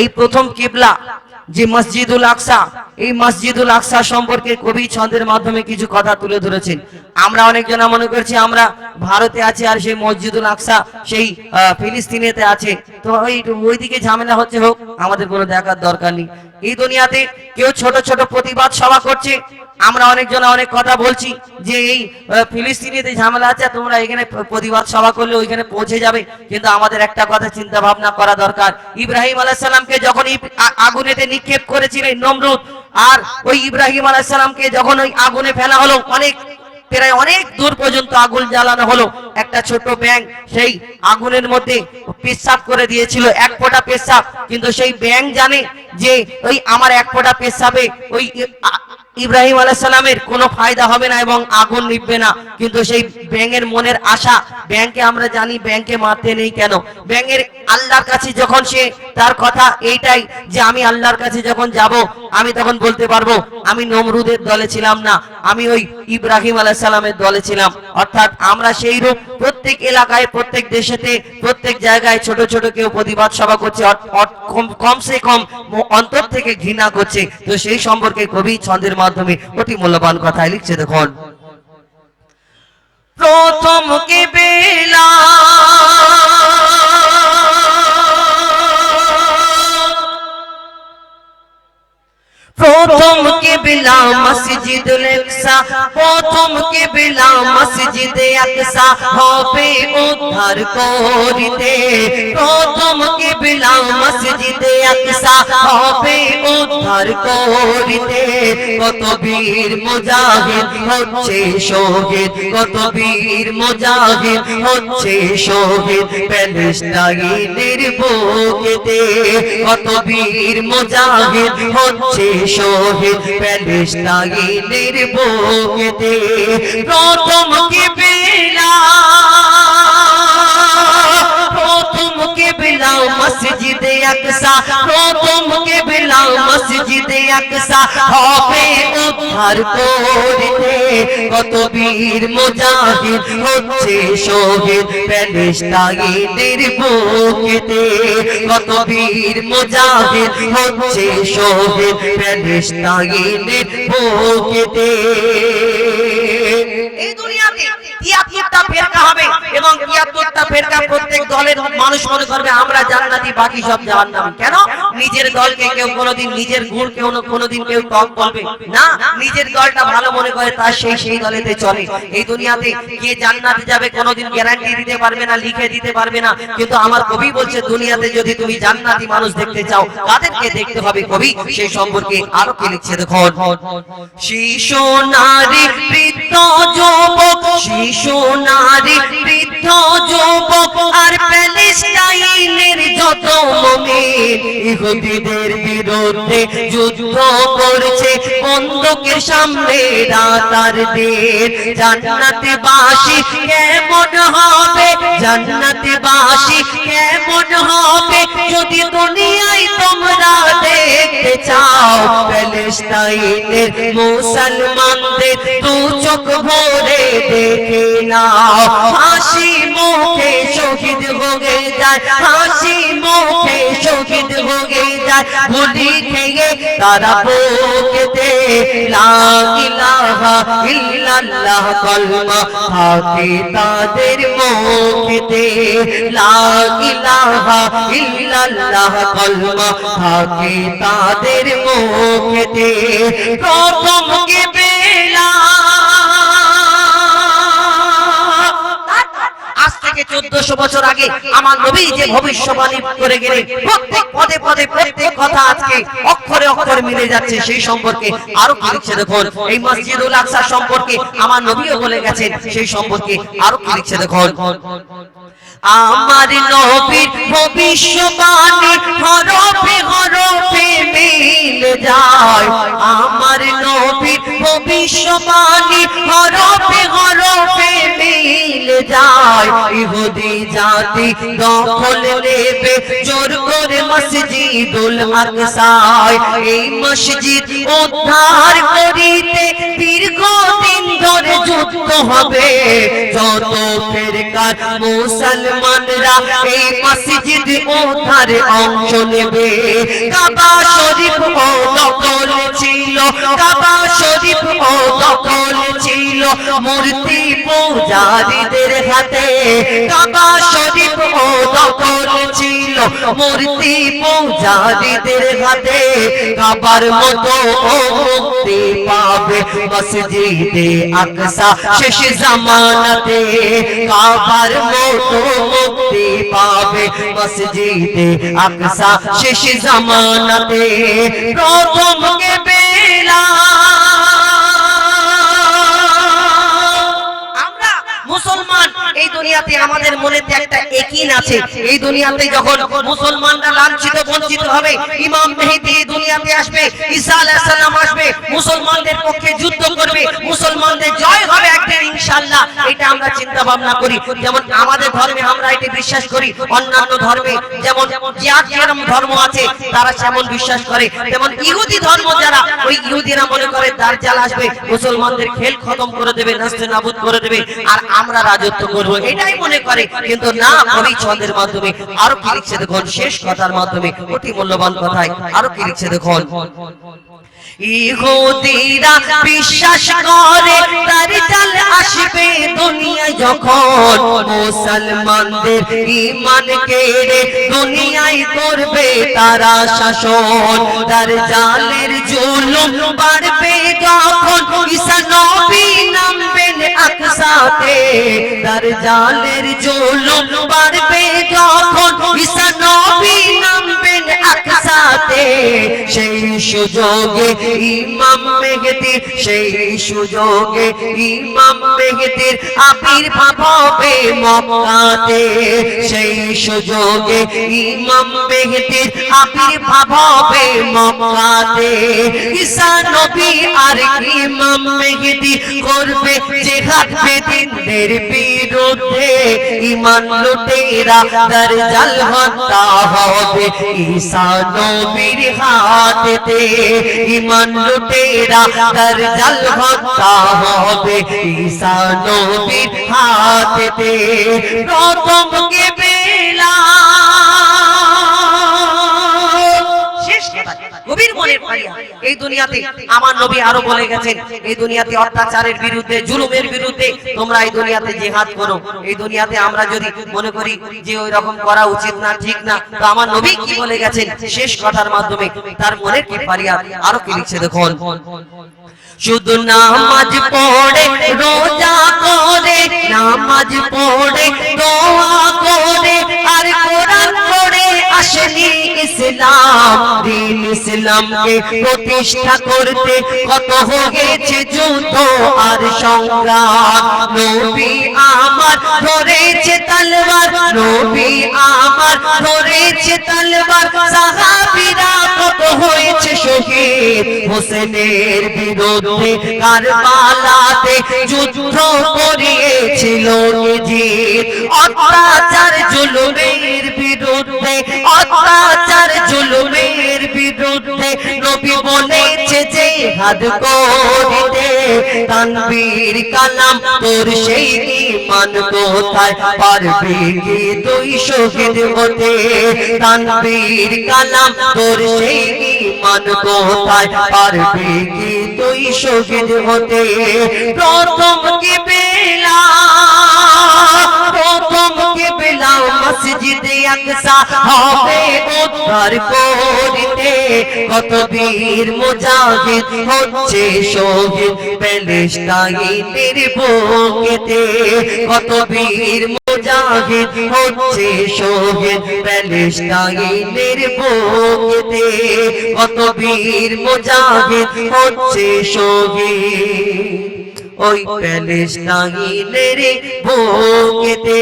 এই প্রথম কিবলা যে মসজিদুল আকসা, এই মসজিদুল আকসা সম্পর্কে কবি ছন্দের মাধ্যমে কিছু কথা তুলে ধরেছেন। আমরা অনেকজনা মনে করছি আমরা ভারতে আছি আর সেই মসজিদুল আকসা সেই ফিলিস্তিনেতে আছে। তো ওই, ওইদিকে ঝামেলা হচ্ছে হোক, আমাদের কোনো দেখার দরকার নেই। এই দুনিয়াতে কেউ ছোট ছোট প্রতিবাদ সভা করছে আমরা অনেকজন অনেক কথা বলছি যে এই ফিলিস্তিনিতে ঝামেলা আছে, তোমরা এখানে প্রতিবাদ সভা করলে ওইখানে পৌঁছে যাবে। কিন্তু আমাদের একটা কথা চিন্তা ভাবনা করা দরকার। ইব্রাহিম আলাইসাল্লামকে যখন আগুনেতে নিক্ষেপ করেছিলেন নমরুদ, আর ওই ইব্রাহিম আলাইসাল্লামকে যখন ওই আগুনে ফেলা হলো, অনেক, প্রায় অনেক দূর পর্যন্ত আগুন জ্বালানো হলো। একটা ছোট ব্যাং সেই আগুনের মধ্যে পেশাব করে দিয়েছিল, এক ফোঁটা পেশাব। কিন্তু সেই ব্যাং জানে যে ওই আমার এক ফোঁটা পেশাবে ওই ইব্রাহিম আলাইসালামের কোনো ফায়দা হবে না এবং আগুন নিভবে না। কিন্তু সেই ব্যাঙের মনের আশা, ব্যাংকে আমরা জানি ব্যাংকে মারতে নেই কেন? ব্যাঙের আল্লাহর কাছে যখন সে তার কথা এইটাই যে আমি আল্লাহর কাছে যখন যাব, আমি তখন বলতে পারব, আমি নমরুদের দলে ছিলাম না, আমি ওই ইব্রাহিম আলাইসালামের দলে ছিলাম। অর্থাৎ আমরা সেই রূপ প্রত্যেক এলাকায়, প্রত্যেক দেশেতে, প্রত্যেক জায়গায় ছোট ছোট কেউ প্রতিবাদ সভা করছে কমসে কম অন্তর থেকে ঘৃণা করছে। তো সেই সম্পর্কে কবি ছন্দের মাধ্যমে অতি মূল্যবান কথায় লিখছে দেখুন। প্রথম কে প্রথম কে বিলা মসজিদ লেকসা প্রথম হবে উদ্ধার করিতে। প্রথম হবে উদ্ধার করিতে। কত বীর মুজাহিদ হচ্ছে শহীদ, কত বীর মুজাহিদ হচ্ছে শহীদ প্যালেস্টাইনের বুকেতে কত বীর মুজাহিদ হচ্ছে শহীদ প্যালেস্টাইনের বুকেতে প্রথম কি বেলা প্রথম কে বেলা মসজিদে আকসা। প্রথম কে বেলা মসজিদে আকসা হবে উদ্ধার করতে। কত বীর মুজাহিদ হচ্ছে শহীদ প্যালেস্তাইনের বুকেতে। কত বীর মুজাহিদ হচ্ছে শহীদ প্যালেস্তাইনের বুকেতে। এই দুনিয়াতে তিয়াত্তরটা ফেরকা হবে এবং তিয়াত্তরটা ফেরকা প্রত্যেক দলের মানুষ মনে করবে, আমরা জান্নাতি, বাকি সব জাহান্নামী। কেন? নিজের দলকে কেউ কোনোদিন নিজের কেউ কোনোদিন কেউ না, নিজের দলটা ভালো মনে করে তার সেই সেই দলেতে চলে। এই দুনিয়াতে কে জান্নাতে যাবে কোনোদিন গ্যারান্টি দিতে পারবে না, লিখে দিতে পারবে না। কিন্তু আমার কবি বলছে, দুনিয়াতে যদি তুমি জান্নাতি মানুষ দেখতে চাও, কাদেরকে দেখতে হবে কবি? সেই সম্পর্কে আরও কি লিখছে দেখুন। শিশু, নারী যুবক, শিশু, নারী, বৃদ্ধ, যুবক আর প্যালেস্টাইনের যত ইহুদিদের বিরুদ্ধে যুদ্ধ করছে সামনে দিন। জান্নাতে বাসি কেমন হবে? জান্নাতে বাসি কেমন হবে? যদি দুনিয়ায় তোমরা চাও প্যালেস্টাইনের মুসলমানদের দু চোখ ভরে দেখে নাও। হাসি মুখে শহীদ হয়ে যায়, হাসি মুখে শহীদ হয়ে যায়। গুলি খেয়ে তারা বুকেতে, লা ইলাহা ইল্লাল্লাহ কলমা থাকে তাদের মুখেতে। কলমা থাকে তাদের প্রথম কে বেলা থেকে চোদ্দশো বছর আগে আমার নবী যে ভবিষ্যবাণী করে গেলেন, প্রত্যেক পদে পদে প্রত্যেক কথা আজকে অক্ষরে অক্ষরে মিলে যাচ্ছে সেই সম্পর্কে আরও কি লিখছে দেখুন? এই মসজিদুল আকসা সম্পর্কে আমার নবীও বলে গেছেন, সেই সম্পর্কে আরও কি লিখছে দেখুন? আমার নবীর ভবিষ্যবাণী হরফে হরফে মিলে যায়। আমার নবীর ভবিষ্যবাণী হরফে হরফে মিলে যায়। ইহুদি জাতি দখল নেবে। জোর করে মসজিদুল এই মসজিদ উদ্ধার করিতে ধরে যুদ্ধ হবে। যত ফেরকার মুসলমানরা এই মসজিদ ওধার অংশ নেবে। কাবা শরীফ ও দখল ছিল, কাবা শরীফ ও দখল ছিল মূর্তি পূজারীদের হাতে। কাবা শরীফ ও দখল ছিল মূর্তি পূজারীদের হাতে। কাবার মতো মুক্তি পাবে মসজিদে আকসা শেষ জামানাতে। কাবার মতো মুক্তি পাবে মসজিদে আকসা শেষ জামানাতে। প্রথম কে বেলা দুনিয়াতে আমাদের মনেতে একটা একিন আছে। এই দুনিয়াতে যখন মুসলমানরা লাঞ্ছিত, বঞ্চিত হবে, ইমাম মেহেদি এই দুনিয়াতে আসবে, ঈসা আলাইহিস সালাম আসবে, মুসলমানদের পক্ষে যুদ্ধ করবে, মুসলমানদের জয় হবে একদিন এটা আমরা চিন্তা ভাবনা করি। যেমন আমাদের ধর্মে আমরা এটা বিশ্বাস করি, অন্যান্য ধর্মে যেমন জিয়াদ যেরকম ধর্ম আছে, তারা সেমন বিশ্বাস করে। যেমন ইহুদি ধর্ম যারা, ওই ইহুদিরা মনে করে দাজ্জাল আসবে, মুসলমানদের খেল খতম করে দেবে, নাস্তে নাবুদ করে দেবে, আর আমরা রাজত্ব করব। এটাই মনে করে, কিন্তু না কবি ছন্দের মাধ্যমে, আরও কি লিখছে দেখুন, শেষ কথার মাধ্যমে, অতি মূল্যবান কথায় আরও কি লিখছে দেখুন? ইহুদিরা বিশ্বাস করে, তার চাল আসবে দুনিয়ায় যখন মুসলমানদের ইমান কেড়ে দুনিয়ায় করবে তারা শাসন, তার জালের জুলুম বাড়বে যখন ঈসা নবী নামবেন আকসাতে, তার জালের জুলুম বাড়বে যখন ঈসা নবী নামবেন আকসাতে। সেই সুযোগে ইমাম মেহেদি সেই সুযোগে ইমাম মেহেদির আবির্ভাব হবে মক্কাতে। সেই সুযোগে ইমাম মেহেদির আবির্ভাব হবে মক্কাতে। ঈসা নবী আর ইমাম মেহেদি করবে জিহাদ বেদিনদের বিরুদ্ধে। ইমান লুটেরা দরজাল হত্যা হবে। ঈসা নবীর হাতেতে ইমান লুটেরা দরজাল হত্যা হবে ঈসা নবীর হাতেতে। প্রথম কে মনের পারিয়া এই দুনিয়াতে আমার নবী আরও বলে গেছেন, এই দুনিয়াতে অত্যাচারের বিরুদ্ধে, জুলুমের বিরুদ্ধে তোমরা এই দুনিয়াতে জিহাদ করো। এই দুনিয়াতে আমরা যদি মনে করি যে ওই রকম করা উচিত না, ঠিক না, তো আমার নবী কি বলে গেছেন? শেষ কথার মাধ্যমে তার মনের কি পারিয়া আরও কি লিখছে দেখুন। শুধু নামাজ পড়ে, রোজা করে, নামাজ পড়ে, দোয়া করে, আর আসেনি ইসলাম, দিন ইসলামকে প্রতিষ্ঠা করতে কত হয়েছে যুদ্ধ আর সংগ্রাম। নবী আমার ধরেছে তলবার নবী আমার ধরেছে তলবার সাহাবীরা কত শহীদ হোসেনের বিরুদ্ধে কারবালাতে যুদ্ধ করিয়েছিল জিত অত্যাচার জুলুমের বিরুদ্ধে অত্যাচার জুলুমের বিরুদ্ধে নবী বলেছে যে হাদ করিতে তানবীর কালাম, তোর সেই ইমান কোথায়? পারবে কি তুই শহীদ হতে? তানবীর কালাম, তোর সেই ইমান কোথায়? পারবে কি তুই শহীদ হতে? প্রথম কি বেলা প্রথম কি বেলা মসজিদে আকসা হবে উদ্ধার করিতে কত বীর মুজাহিদ হচ্ছে শহীদ প্যালেস্টাইনের বুকেতে কত বীর মুজাহিদ হচ্ছে শহীদ প্যালেস্টাইনের বুকেতে কত বীর মুজাহিদ হচ্ছে শহীদ ওই প্যালেস্টাইনের বুকেতে